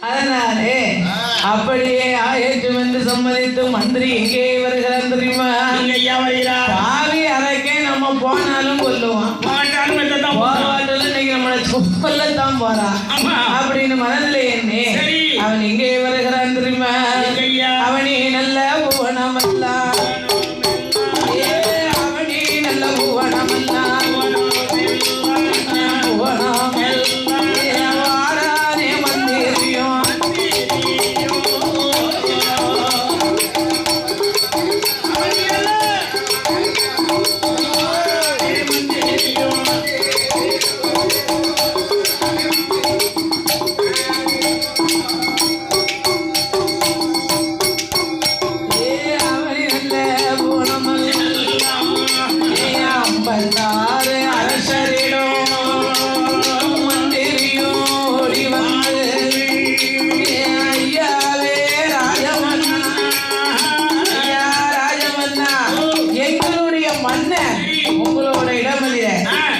அதனாலே அப்படியே ஆயேற்று வந்து சம்மதித்து மந்திரி எங்கே வருகிறார் தெரியுமா? பாவி அறைக்கே நம்ம போனாலும் கொல்லுவான். போராட்டத்தில் இன்னைக்கு நம்மளை கொல்லத்தான் போறான். அப்படின்னு மனதில் சரி. அவன் எங்கே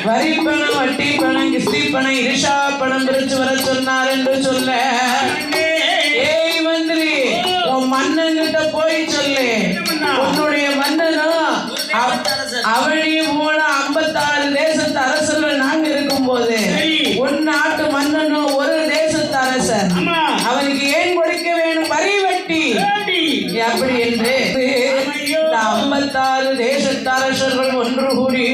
வரி பணம் வட்டி பணம் கிஸ்தி பணம் இருஷா பணம் பிரிச்சு வர சொன்னார் என்று சொல்ல. ஏய் மந்திரி உன் மன்னன் கிட்ட போய் சொல்லு. உன்னுடைய மன்னனும் அவ- அவனி மூணு ஐம்பத்தாறு தேசத்து அரசர்கள் நாங்க இருக்கும்போது உன் நாட்டு மன்னனும் ஒரு தேசத்து அரசர் அவனுக்கு ஏன் கொடுக்க வேணும்? வரி வட்டி? அப்படி என்று ஐம்பத்தாறு தேசத்தரசர்கள் ஒன்று கூடி